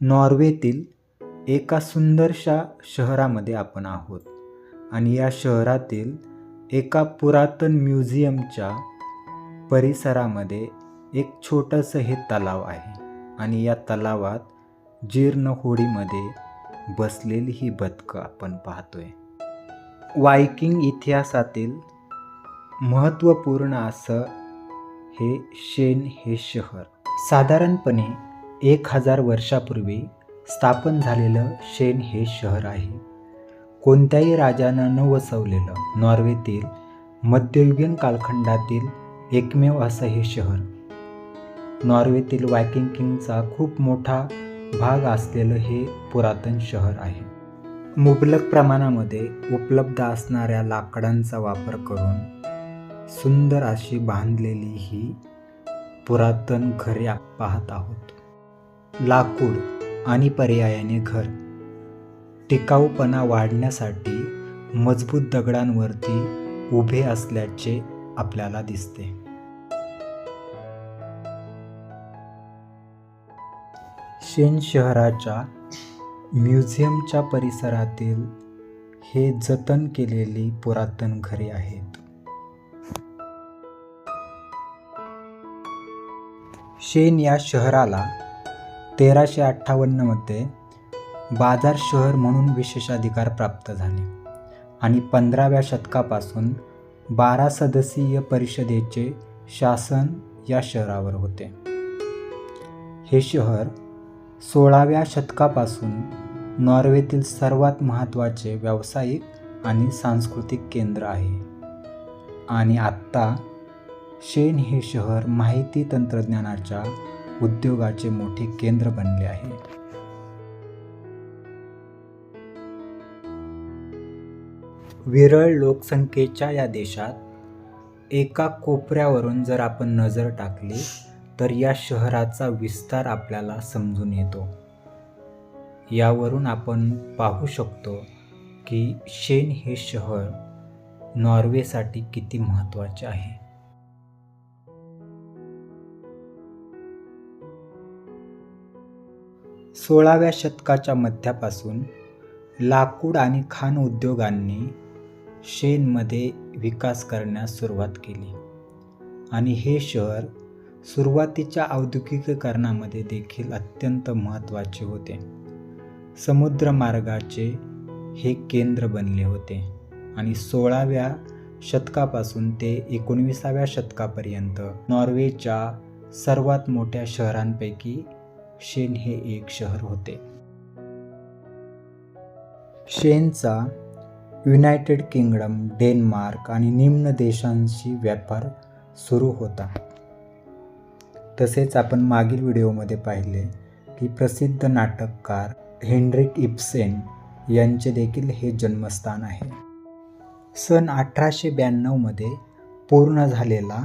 नॉर्वेतील एका सुंदरशा शहरामध्ये आपण आहोत आणि या शहरातील एका पुरातन म्युझियमच्या परिसरामध्ये एक छोटंसं हे तलाव आहे आणि या तलावात जीर्ण होडीमध्ये बसलेली ही बदकं आपण पाहतोय. वायकिंग इतिहासातील महत्त्वपूर्ण असं हे शेन हे शहर. साधारणपणे एक हजार वर्षापूर्वी स्थापन झालेलं शेन हे शहर आहे. कोणत्याही राजानं न वसवलेलं नॉर्वेतील मध्ययुगीन कालखंडातील एकमेव असं हे शहर. नॉर्वेतील वायकिंग किंगचा खूप मोठा भाग असलेलं हे पुरातन शहर आहे. मुबलक प्रमाणामध्ये उपलब्ध असणाऱ्या लाकडांचा वापर करून सुंदर अशी बांधलेली ही पुरातन घरे पाहत आहोत. लाकूड आणि पर्यायाने घर. टिकाऊपणा वाढण्यासाठी मजबूत दगडांवरती उभे असल्याचे आपल्याला दिसते. शेन शहराच्या म्युझियमच्या परिसरातील हे जतन केलेली पुरातन घरे आहेत. शेन या शहराला तेराशे अठ्ठावन्नमध्ये बाजार शहर म्हणून विशेषाधिकार प्राप्त झाले. आणि पंधराव्या शतकापासून बारा सदस्यीय परिषदेचे शासन या शहरावर होते. हे शहर सोळाव्या शतकापासून नॉर्वेतील सर्वात महत्त्वाचे व्यावसायिक आणि सांस्कृतिक केंद्र आहे. आणि आत्ता शेन हे शहर माहिती तंत्रज्ञानाच्या उद्योगाचे मोठे केंद्र बनले आहे. विरळ लोकसंख्येच्या या देशात एका कोपऱ्यावरून जर आपण नजर टाकली तर या शहराचा विस्तार आपल्याला समजून येतो. यावरून आपण पाहू शकतो की शेन हे शहर नॉर्वेसाठी किती महत्त्वाचे आहे. सोळाव्या शतकाच्या मध्यापासून लाकूड आणि खाण उद्योगांनी शेनमध्ये विकास करण्यास सुरुवात केली. आणि हे शहर सुरुवातीच्या औद्योगिकीकरणामध्ये देखील अत्यंत महत्त्वाचे होते. समुद्रमार्गाचे हे केंद्र बनले होते आणि सोळाव्या शतकापासून ते एकोणविसाव्या शतकापर्यंत नॉर्वेच्या सर्वात मोठ्या शहरांपैकी शेन हे एक शहर होते. शेनचा युनायटेड किंगडम डेन्मार्क आणि निम्न देशांशी व्यापार सुरू होता. तसेच आपण मागील व्हिडिओमध्ये पाहिले की प्रसिद्ध नाटककार हेनरिक इप्सेन यांचे देखील हे जन्मस्थान आहे. सन अठराशे ब्याण्णवमध्ये पूर्ण झालेला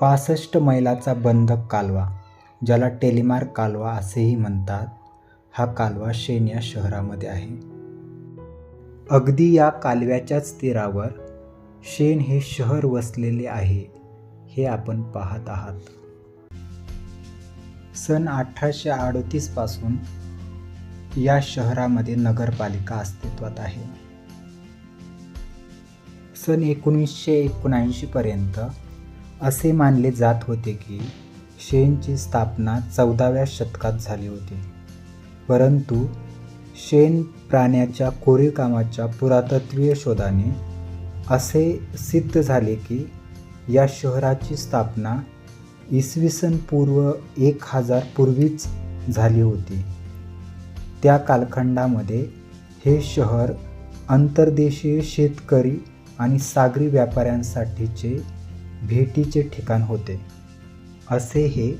पासष्ट मैलाचा बंधक कालवा ज्याला टेलिमार्क कालवा असेही म्हणतात हा कालवा शेनिया शहरामध्ये आहे. अगदी या कालव्याच्याच तीरावर शेन हे शहर वसलेले आहे हे आपण पाहत आहात. सन अठराशे अडतीसपासून या शहरामध्ये नगरपालिका अस्तित्वात आहे. सन एकोणीसशे एकोणऐंशीपर्यंत असे मानले जात होते की शेनची स्थापना चौदाव्या शतकात झाली होती. परंतु शेन प्राण्याच्या कोरीवकामाच्या पुरातत्वीय शोधाने असे सिद्ध झाले की या शहराची स्थापना इसवी सन पूर्व एक हजार पूर्वीच झाली होती. त्या कालखंडामध्ये हे शहर अंतर्देशीय शेतकरी आणि सागरी व्यापाऱ्यांसाठीचे भेटीचे ठिकाण होते. असे हे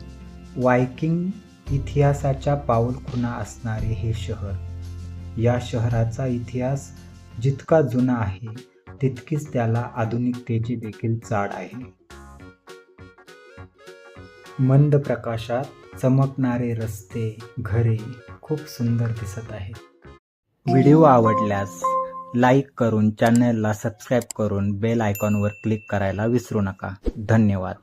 वायकिंग इतिहासाच्या पाऊलखुणा असणारे हे शहर. या शहराचा इतिहास जितका जुना आहे तितकीच त्याला आधुनिकतेची देखील चाड आहे. मंद प्रकाशात चमकणारे रस्ते घरे खूप सुंदर दिसत आहेत. व्हिडिओ आवडल्यास लाईक करून चॅनलला सबस्क्राईब करून बेल आयकॉनवर क्लिक करायला विसरू नका. धन्यवाद.